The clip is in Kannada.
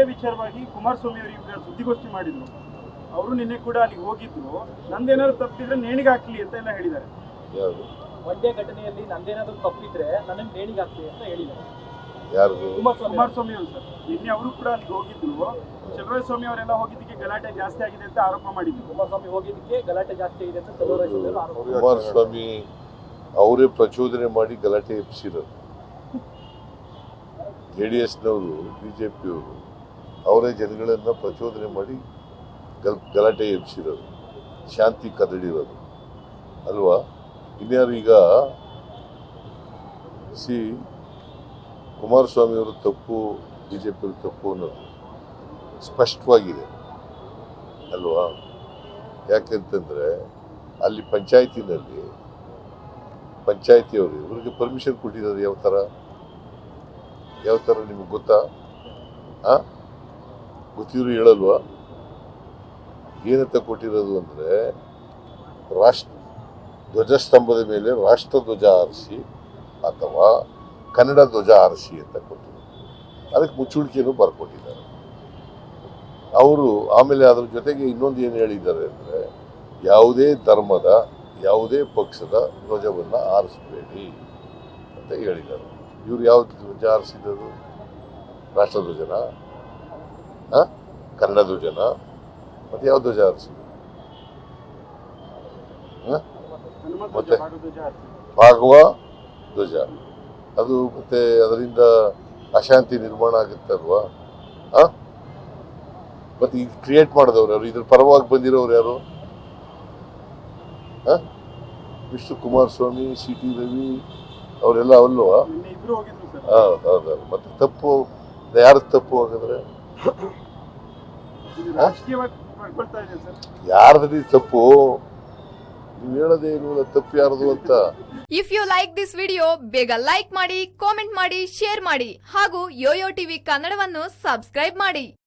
ಇದೇ ವಿಚಾರವಾಗಿ ಕುಮಾರಸ್ವಾಮಿ ಅವರು ಈಗ ಸುದ್ದಿಗೋಷ್ಠಿ ಮಾಡಿದ್ರು. ಅವರು ನಿನ್ನೆ ಕೂಡ ಅಲ್ಲಿಗೆ ಹೋಗಿದ್ರು. ನಂದೇನಾದ್ರು ತಪ್ಪಿದ್ರೆ ನೇಣಿಗೆ ಹಾಕ್ಲಿ ಅಂತ ಎಲ್ಲ ಹೇಳಿದ್ದಾರೆ. ಒಂದೇ ಘಟನೆಯಲ್ಲಿ ನಂದೇನಾದ್ರೂ ತಪ್ಪಿದ್ರೆ ನನ್ನ ನೇಣಿಗೆ ಹಾಕ್ಲಿ ಅಂತ ಹೇಳಿದ್ದಾರೆ. ಕುಮಾರಸ್ವಾಮಿ ಅವರು. ಸರ್. ನಿನ್ನೆ ಅವರು ಕೂಡ ಅಲ್ಲಿ ಹೋಗಿದ್ರು. ಚಲುವರಾಯ ಸ್ವಾಮಿ ಅವರೆಲ್ಲ ಹೋಗಿದ್ದಕ್ಕೆ ಗಲಾಟೆ ಜಾಸ್ತಿ ಆಗಿದೆ ಅಂತ ಆರೋಪ ಮಾಡಿದ್ರು. ಕುಮಾರಸ್ವಾಮಿ ಹೋಗಿದ್ದಕ್ಕೆ ಗಲಾಟೆ ಜಾಸ್ತಿ ಆಗಿದೆ ಅಂತ ಚಲುವರಾಜ್ ಆರೋಪ ಕುಮಾರಸ್ವಾಮಿ ಅವರೇ ಪ್ರಚೋದನೆ ಮಾಡಿ ಗಲಾಟೆ ಎಬ್ಸಿರೋದು ಜೆ ಡಿ ಎಸ್ನವರು ಬಿ ಜೆ ಪಿಯವರು ಅವರೇ ಜನಗಳನ್ನು ಪ್ರಚೋದನೆ ಮಾಡಿ ಗಲ್, ಗಲಾಟೆ ಎಬ್ಸಿರೋದು ಶಾಂತಿ ಕದಡಿರೋದು ಅಲ್ವಾ? ಇನ್ಯಾರು ಈಗ ಸಿ ಕುಮಾರಸ್ವಾಮಿಯವರು ತಪ್ಪು ಬಿ ಜೆ ಪಿಯವರು ತಪ್ಪು ಅನ್ನೋದು ಸ್ಪಷ್ಟವಾಗಿದೆ. ಅಲ್ವಾ? ಯಾಕೆಂತಂದರೆ ಅಲ್ಲಿ ಪಂಚಾಯತಿನಲ್ಲಿ ಪಂಚಾಯತಿಯವರು ಇವ್ರಿಗೆ ಪರ್ಮಿಷನ್ ಕೊಟ್ಟಿದ್ದಾರೆ ಯಾವ ಥರ ಯಾವ ಥರ ನಿಮಗೆ ಗೊತ್ತಾ? ಆ? ಗೊತ್ತಿದ್ರು ಹೇಳಲ್ವಾ? ಏನಂತ ಕೊಟ್ಟಿರೋದು ಅಂದರೆ, ರಾಷ್ಟ್ರ ಧ್ವಜಸ್ತಂಭದ ಮೇಲೆ ರಾಷ್ಟ್ರ ಧ್ವಜ ಆರಿಸಿ ಅಥವಾ ಕನ್ನಡ ಧ್ವಜ ಆರಿಸಿ ಅಂತ ಕೊಟ್ಟಿದ್ದಾರೆ. ಅದಕ್ಕೆ ಮುಚ್ಚುಳಿಕೆಯನ್ನು ಬರ್ಕೊಟ್ಟಿದ್ದಾರೆ. ಅವರು ಆಮೇಲೆ ಅದರ ಜೊತೆಗೆ ಇನ್ನೊಂದು ಏನು ಹೇಳಿದ್ದಾರೆ ಅಂದರೆ, ಯಾವುದೇ ಧರ್ಮದ, ಯಾವುದೇ ಪಕ್ಷದ ಧ್ವಜವನ್ನು ಆರಿಸಬೇಡಿ ಅಂತ ಹೇಳಿದ್ದಾರೆ. ಇವ್ರು ಯಾವ ಧ್ವಜ ಆರಿಸಿದರು ರಾಷ್ಟ್ರಧ್ವಜನ ಆ? ಕನ್ನಡ ಧ್ವಜನ? ಮತ್ತು ಯಾವ ಧ್ವಜ ಹನುಮಂತ ಮತ್ತೆ? ಭಾಗವ ಧ್ವಜ. ಅದು ಮತ್ತೆ ಅದರಿಂದ ಅಶಾಂತಿ ನಿರ್ಮಾಣ ಆಗುತ್ತೆ ಅಲ್ವಾ? ಹಾಂ ಮತ್ತೆ ಇದು ಕ್ರಿಯೇಟ್ ಮಾಡಿದವ್ರು ಯಾರು? ಇದ್ರ ಪರವಾಗಿ ಬಂದಿರೋರು ಯಾರು? ಹಾಂ ವಿಷ್ಣು ಕುಮಾರಸ್ವಾಮಿ ಸಿ ಟಿ ರವಿ ಅವರೆಲ್ಲ ಅಲ್ವಾ? ಹೌದು ಹೌದು ಮತ್ತೆ ತಪ್ಪು ಯಾರು ತಪ್ಪು ಹಾಗಾದ್ರೆ? ಇದೆ ತಪ್ಪು? ನೀವು ಹೇಳೋದೇ ತಪ್ಪು ಯಾರದು ಅಂತ? If you like this video ಬೇಗ ಲೈಕ್ ಮಾಡಿ ಕಾಮೆಂಟ್ ಮಾಡಿ ಶೇರ್ ಮಾಡಿ ಹಾಗೂ ಯೋಯೋ ಟಿವಿ ಕನ್ನಡವನ್ನು ಸಬ್ಸ್ಕ್ರೈಬ್ ಮಾಡಿ.